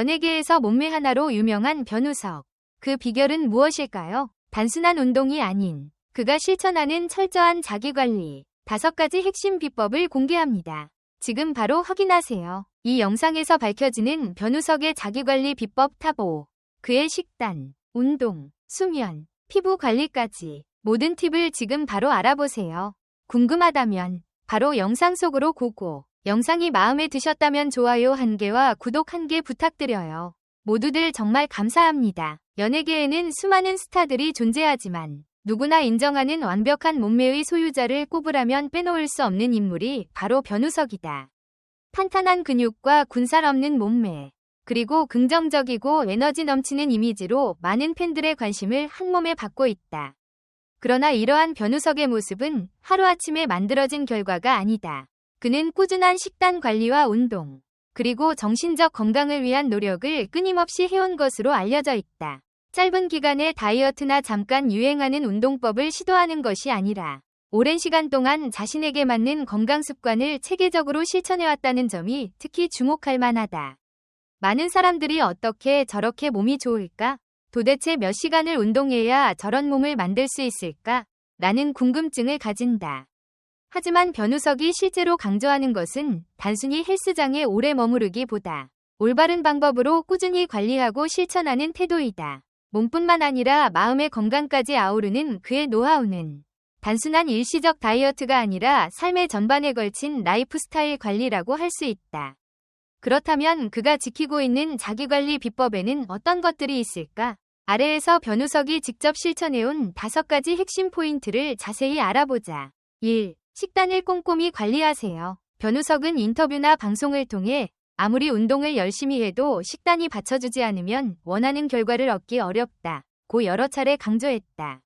연예계에서 몸매 하나로 유명한 변우석. 그 비결은 무엇일까요? 단순한 운동이 아닌 그가 실천하는 철저한 자기관리. 다섯 가지 핵심 비법을 공개합니다. 지금 바로 확인하세요. 이 영상에서 밝혀지는 변우석의 자기관리 비법 탑5. 그의 식단, 운동, 수면, 피부 관리까지 모든 팁을 지금 바로 알아보세요. 궁금하다면 바로 영상 속으로 고고. 영상이 마음에 드셨다면 좋아요 한 개와 구독 한개 부탁드려요. 모두들 정말 감사합니다. 연예계에는 수많은 스타들이 존재하지만 누구나 인정하는 완벽한 몸매의 소유자를 꼽으라면 빼놓을 수 없는 인물이 바로 변우석이다. 탄탄한 근육과 군살 없는 몸매, 그리고 긍정적이고 에너지 넘치는 이미지로 많은 팬들의 관심을 한몸에 받고 있다. 그러나 이러한 변우석의 모습은 하루아침에 만들어진 결과가 아니다. 그는 꾸준한 식단 관리와 운동, 그리고 정신적 건강을 위한 노력을 끊임없이 해온 것으로 알려져 있다. 짧은 기간에 다이어트나 잠깐 유행하는 운동법을 시도하는 것이 아니라 오랜 시간 동안 자신에게 맞는 건강 습관을 체계적으로 실천해왔다는 점이 특히 주목할 만하다. 많은 사람들이 어떻게 저렇게 몸이 좋을까? 도대체 몇 시간을 운동해야 저런 몸을 만들 수 있을까? 라는 궁금증을 가진다. 하지만 변우석이 실제로 강조하는 것은 단순히 헬스장에 오래 머무르기보다 올바른 방법으로 꾸준히 관리하고 실천하는 태도이다. 몸뿐만 아니라 마음의 건강까지 아우르는 그의 노하우는 단순한 일시적 다이어트가 아니라 삶의 전반에 걸친 라이프 스타일 관리라고 할 수 있다. 그렇다면 그가 지키고 있는 자기관리 비법에는 어떤 것들이 있을까? 아래에서 변우석이 직접 실천해온 다섯 가지 핵심 포인트를 자세히 알아보자. 1. 식단을 꼼꼼히 관리하세요. 변우석은 인터뷰나 방송을 통해 아무리 운동을 열심히 해도 식단이 받쳐주지 않으면 원하는 결과를 얻기 어렵다. 고 여러 차례 강조했다.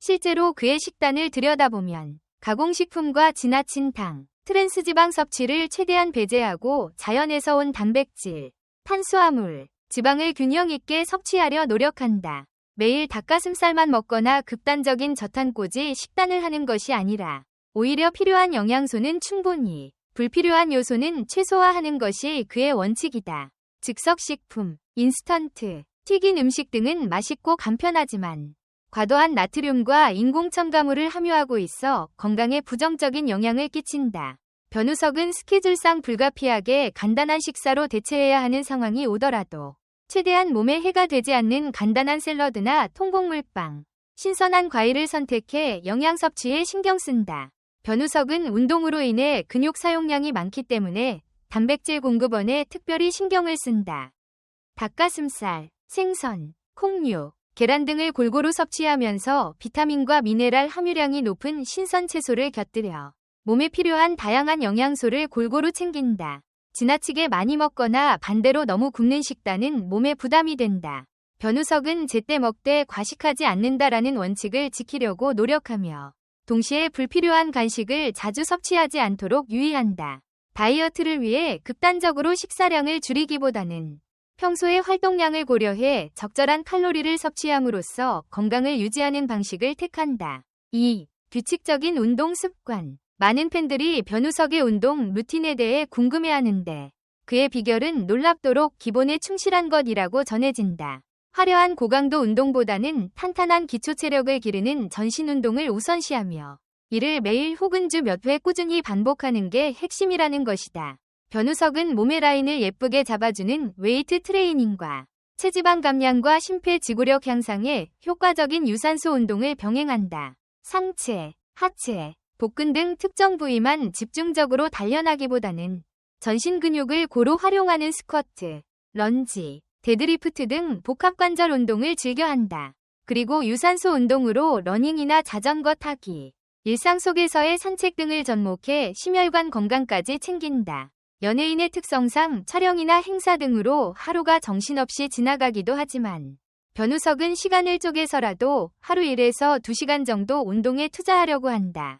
실제로 그의 식단을 들여다보면 가공식품과 지나친 당, 트랜스지방 섭취를 최대한 배제하고 자연에서 온 단백질, 탄수화물, 지방을 균형 있게 섭취하려 노력한다. 매일 닭가슴살만 먹거나 극단적인 저탄고지 식단을 하는 것이 아니라 오히려 필요한 영양소는 충분히, 불필요한 요소는 최소화하는 것이 그의 원칙이다. 즉석식품, 인스턴트, 튀긴 음식 등은 맛있고 간편하지만 과도한 나트륨과 인공첨가물을 함유하고 있어 건강에 부정적인 영향을 끼친다. 변우석은 스케줄상 불가피하게 간단한 식사로 대체해야 하는 상황이 오더라도 최대한 몸에 해가 되지 않는 간단한 샐러드나 통곡물빵, 신선한 과일을 선택해 영양 섭취에 신경 쓴다. 변우석은 운동으로 인해 근육 사용량이 많기 때문에 단백질 공급원에 특별히 신경을 쓴다. 닭가슴살, 생선, 콩류, 계란 등을 골고루 섭취하면서 비타민과 미네랄 함유량이 높은 신선 채소를 곁들여 몸에 필요한 다양한 영양소를 골고루 챙긴다. 지나치게 많이 먹거나 반대로 너무 굶는 식단은 몸에 부담이 된다. 변우석은 제때 먹되 과식하지 않는다라는 원칙을 지키려고 노력하며 동시에 불필요한 간식을 자주 섭취하지 않도록 유의한다. 다이어트를 위해 극단적으로 식사량을 줄이기보다는 평소의 활동량을 고려해 적절한 칼로리를 섭취함으로써 건강을 유지하는 방식을 택한다. 2. 규칙적인 운동 습관. 많은 팬들이 변우석의 운동 루틴에 대해 궁금해하는데 그의 비결은 놀랍도록 기본에 충실한 것이라고 전해진다. 화려한 고강도 운동보다는 탄탄한 기초 체력을 기르는 전신 운동을 우선시하며 이를 매일 혹은 주 몇 회 꾸준히 반복하는 게 핵심이라는 것이다. 변우석은 몸의 라인을 예쁘게 잡아주는 웨이트 트레이닝과 체지방 감량과 심폐지구력 향상에 효과적인 유산소 운동을 병행한다. 상체, 하체, 복근 등 특정 부위만 집중적으로 단련하기보다는 전신 근육을 고루 활용하는 스쿼트, 런지, 데드리프트 등 복합관절 운동을 즐겨 한다. 그리고 유산소 운동으로 러닝이나 자전거 타기, 일상 속에서의 산책 등을 접목해 심혈관 건강까지 챙긴다. 연예인의 특성상 촬영이나 행사 등으로 하루가 정신없이 지나가기도 하지만 변우석은 시간을 쪼개서라도 하루 1에서 2시간 정도 운동에 투자하려고 한다.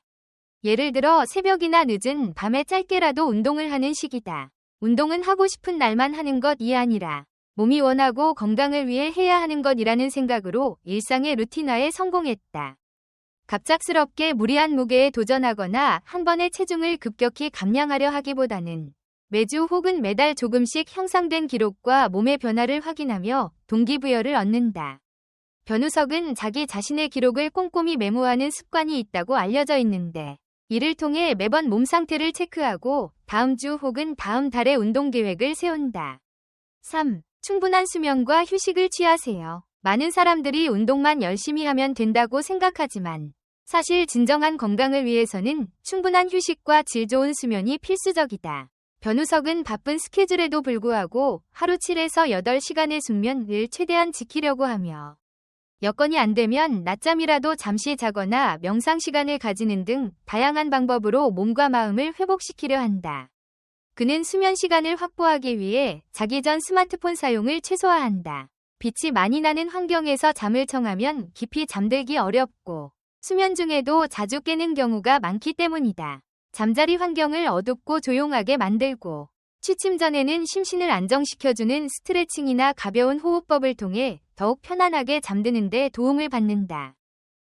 예를 들어 새벽이나 늦은 밤에 짧게라도 운동을 하는 시기다. 운동은 하고 싶은 날만 하는 것이 아니라 몸이 원하고 건강을 위해 해야 하는 것이라는 생각으로 일상의 루틴화에 성공했다. 갑작스럽게 무리한 무게에 도전하거나 한 번에 체중을 급격히 감량하려 하기보다는 매주 혹은 매달 조금씩 향상된 기록과 몸의 변화를 확인하며 동기부여를 얻는다. 변우석은 자기 자신의 기록을 꼼꼼히 메모하는 습관이 있다고 알려져 있는데 이를 통해 매번 몸 상태를 체크하고 다음 주 혹은 다음 달의 운동 계획을 세운다. 3. 충분한 수면과 휴식을 취하세요. 많은 사람들이 운동만 열심히 하면 된다고 생각하지만 사실 진정한 건강을 위해서는 충분한 휴식과 질 좋은 수면이 필수적이다. 변우석은 바쁜 스케줄에도 불구하고 하루 7에서 8시간의 숙면을 최대한 지키려고 하며 여건이 안 되면 낮잠이라도 잠시 자거나 명상 시간을 가지는 등 다양한 방법으로 몸과 마음을 회복시키려 한다. 그는 수면 시간을 확보하기 위해 자기 전 스마트폰 사용을 최소화한다. 빛이 많이 나는 환경에서 잠을 청하면 깊이 잠들기 어렵고 수면 중에도 자주 깨는 경우가 많기 때문이다. 잠자리 환경을 어둡고 조용하게 만들고 취침 전에는 심신을 안정시켜주는 스트레칭이나 가벼운 호흡법을 통해 더욱 편안하게 잠드는 데 도움을 받는다.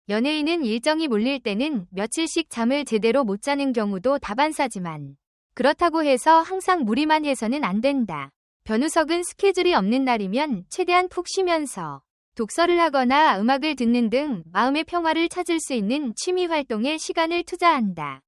연예인은 일정이 몰릴 때는 며칠씩 잠을 제대로 못 자는 경우도 다반사지만 그렇다고 해서 항상 무리만 해서는 안 된다. 변우석은 스케줄이 없는 날이면 최대한 푹 쉬면서 독서를 하거나 음악을 듣는 등 마음의 평화를 찾을 수 있는 취미 활동에 시간을 투자한다.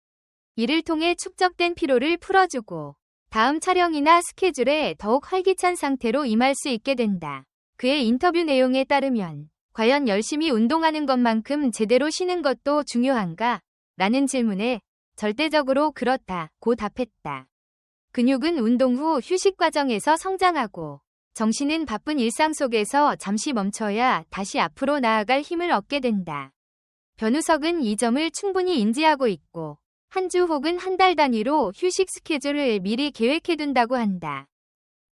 이를 통해 축적된 피로를 풀어주고 다음 촬영이나 스케줄에 더욱 활기찬 상태로 임할 수 있게 된다. 그의 인터뷰 내용에 따르면 과연 열심히 운동하는 것만큼 제대로 쉬는 것도 중요한가? 라는 질문에 절대적으로 그렇다 고 답했다. 근육은 운동 후 휴식 과정에서 성장하고 정신은 바쁜 일상 속에서 잠시 멈춰야 다시 앞으로 나아갈 힘을 얻게 된다. 변우석은 이 점을 충분히 인지하고 있고 한 주 혹은 한 달 단위로 휴식 스케줄을 미리 계획해둔다고 한다.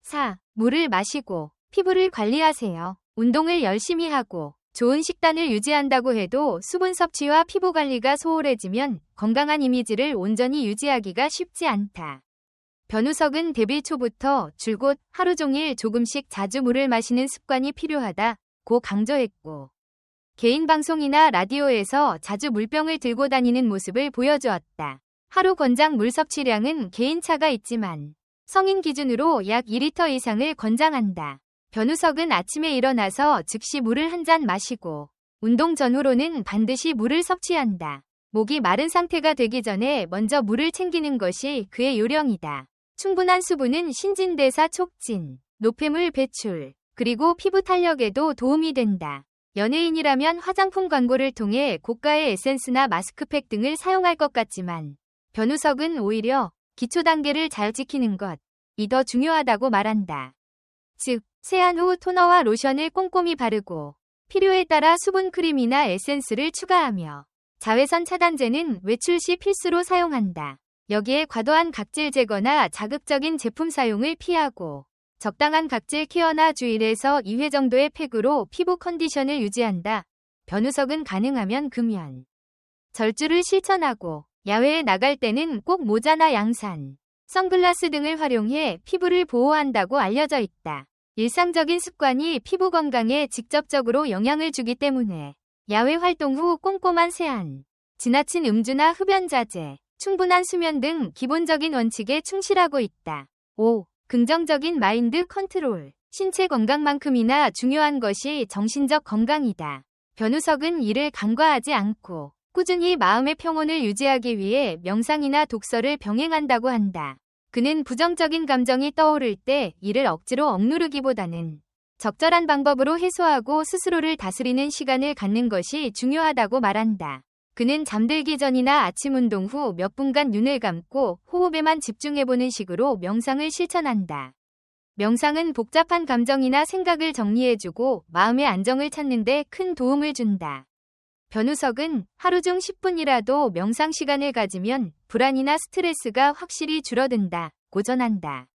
4. 물을 마시고 피부를 관리하세요. 운동을 열심히 하고 좋은 식단을 유지한다고 해도 수분 섭취와 피부 관리가 소홀해지면 건강한 이미지를 온전히 유지하기가 쉽지 않다. 변우석은 데뷔 초부터 줄곧 하루 종일 조금씩 자주 물을 마시는 습관이 필요하다고 강조했고 개인 방송이나 라디오에서 자주 물병을 들고 다니는 모습을 보여주었다. 하루 권장 물 섭취량은 개인차가 있지만 성인 기준으로 약 2리터 이상을 권장한다. 변우석은 아침에 일어나서 즉시 물을 한 잔 마시고 운동 전후로는 반드시 물을 섭취한다. 목이 마른 상태가 되기 전에 먼저 물을 챙기는 것이 그의 요령이다. 충분한 수분은 신진대사 촉진, 노폐물 배출, 그리고 피부 탄력에도 도움이 된다. 연예인이라면 화장품 광고를 통해 고가의 에센스나 마스크팩 등을 사용할 것 같지만 변우석은 오히려 기초 단계를 잘 지키는 것 이 더 중요하다고 말한다. 즉, 세안 후 토너와 로션을 꼼꼼히 바르고 필요에 따라 수분 크림이나 에센스를 추가하며 자외선 차단제는 외출 시 필수로 사용한다. 여기에 과도한 각질 제거나 자극적인 제품 사용을 피하고 적당한 각질 케어나 주일에서 2회 정도의 팩으로 피부 컨디션을 유지한다. 변우석은 가능하면 금연. 절주를 실천하고 야외에 나갈 때는 꼭 모자나 양산, 선글라스 등을 활용해 피부를 보호한다고 알려져 있다. 일상적인 습관이 피부 건강에 직접적으로 영향을 주기 때문에 야외 활동 후 꼼꼼한 세안, 지나친 음주나 흡연 자제, 충분한 수면 등 기본적인 원칙에 충실하고 있다. 5. 긍정적인 마인드 컨트롤. 신체 건강만큼이나 중요한 것이 정신적 건강이다. 변우석은 이를 간과하지 않고 꾸준히 마음의 평온을 유지하기 위해 명상이나 독서를 병행한다고 한다. 그는 부정적인 감정이 떠오를 때 이를 억지로 억누르기보다는 적절한 방법으로 해소하고 스스로를 다스리는 시간을 갖는 것이 중요하다고 말한다. 그는 잠들기 전이나 아침 운동 후 몇 분간 눈을 감고 호흡에만 집중해보는 식으로 명상을 실천한다. 명상은 복잡한 감정이나 생각을 정리해주고 마음의 안정을 찾는 데 큰 도움을 준다. 변우석은 하루 중 10분이라도 명상 시간을 가지면 불안이나 스트레스가 확실히 줄어든다. 고전한다.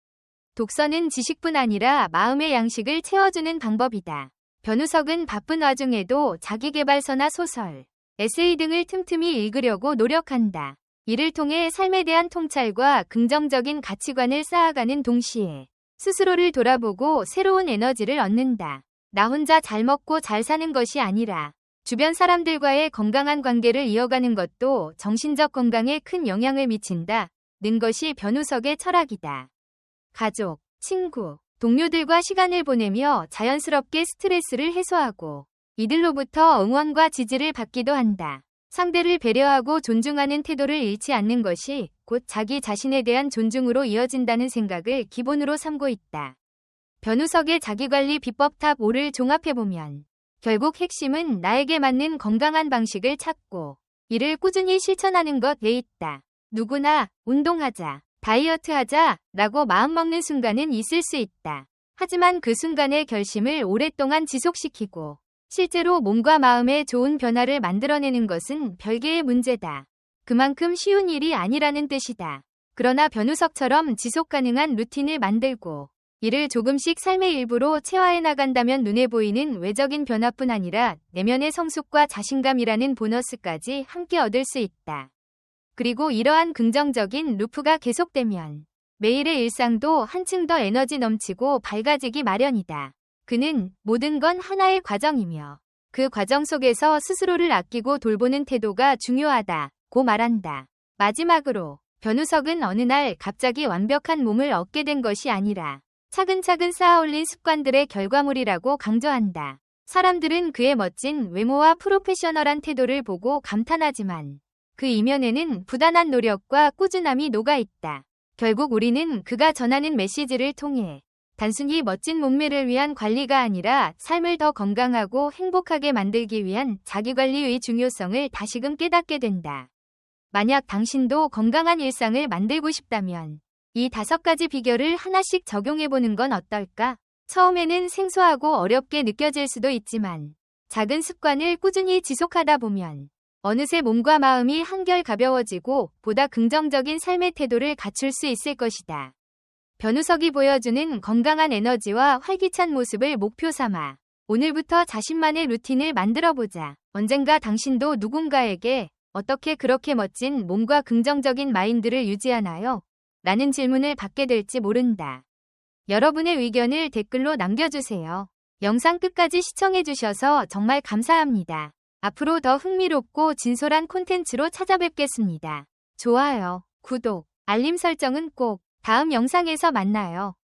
독서는 지식뿐 아니라 마음의 양식을 채워주는 방법이다. 변우석은 바쁜 와중에도 자기개발서나 소설, 에세이 등을 틈틈이 읽으려고 노력한다. 이를 통해 삶에 대한 통찰과 긍정적인 가치관을 쌓아가는 동시에 스스로를 돌아보고 새로운 에너지를 얻는다. 나 혼자 잘 먹고 잘 사는 것이 아니라 주변 사람들과의 건강한 관계를 이어가는 것도 정신적 건강에 큰 영향을 미친다. 는 것이 변우석의 철학이다. 가족, 친구, 동료들과 시간을 보내며 자연스럽게 스트레스를 해소하고 이들로부터 응원과 지지를 받기도 한다. 상대를 배려하고 존중하는 태도를 잃지 않는 것이 곧 자기 자신에 대한 존중으로 이어진다는 생각을 기본으로 삼고 있다. 변우석의 자기관리 비법 탑 5를 종합해보면 결국 핵심은 나에게 맞는 건강한 방식을 찾고 이를 꾸준히 실천하는 것에 있다. 누구나 운동하자, 다이어트하자 라고 마음먹는 순간은 있을 수 있다. 하지만 그 순간의 결심을 오랫동안 지속시키고 실제로 몸과 마음에 좋은 변화를 만들어내는 것은 별개의 문제다. 그만큼 쉬운 일이 아니라는 뜻이다. 그러나 변우석처럼 지속 가능한 루틴을 만들고 이를 조금씩 삶의 일부로 체화해 나간다면 눈에 보이는 외적인 변화뿐 아니라 내면의 성숙과 자신감이라는 보너스까지 함께 얻을 수 있다. 그리고 이러한 긍정적인 루프가 계속되면 매일의 일상도 한층 더 에너지 넘치고 밝아지기 마련이다. 그는 모든 건 하나의 과정이며 그 과정 속에서 스스로를 아끼고 돌보는 태도가 중요하다 고 말한다. 마지막으로 변우석은 어느 날 갑자기 완벽한 몸을 얻게 된 것이 아니라 차근차근 쌓아올린 습관들의 결과물이라고 강조한다. 사람들은 그의 멋진 외모와 프로페셔널한 태도를 보고 감탄하지만 그 이면에는 부단한 노력과 꾸준함이 녹아 있다. 결국 우리는 그가 전하는 메시지를 통해 단순히 멋진 몸매를 위한 관리가 아니라 삶을 더 건강하고 행복하게 만들기 위한 자기관리의 중요성을 다시금 깨닫게 된다. 만약 당신도 건강한 일상을 만들고 싶다면 이 다섯 가지 비결을 하나씩 적용해보는 건 어떨까? 처음에는 생소하고 어렵게 느껴질 수도 있지만 작은 습관을 꾸준히 지속하다 보면 어느새 몸과 마음이 한결 가벼워지고 보다 긍정적인 삶의 태도를 갖출 수 있을 것이다. 변우석이 보여주는 건강한 에너지와 활기찬 모습을 목표 삼아 오늘부터 자신만의 루틴을 만들어보자. 언젠가 당신도 누군가에게 어떻게 그렇게 멋진 몸과 긍정적인 마인드를 유지하나요? 라는 질문을 받게 될지 모른다. 여러분의 의견을 댓글로 남겨주세요. 영상 끝까지 시청해주셔서 정말 감사합니다. 앞으로 더 흥미롭고 진솔한 콘텐츠로 찾아뵙겠습니다. 좋아요, 구독, 알림 설정은 꼭 다음 영상에서 만나요.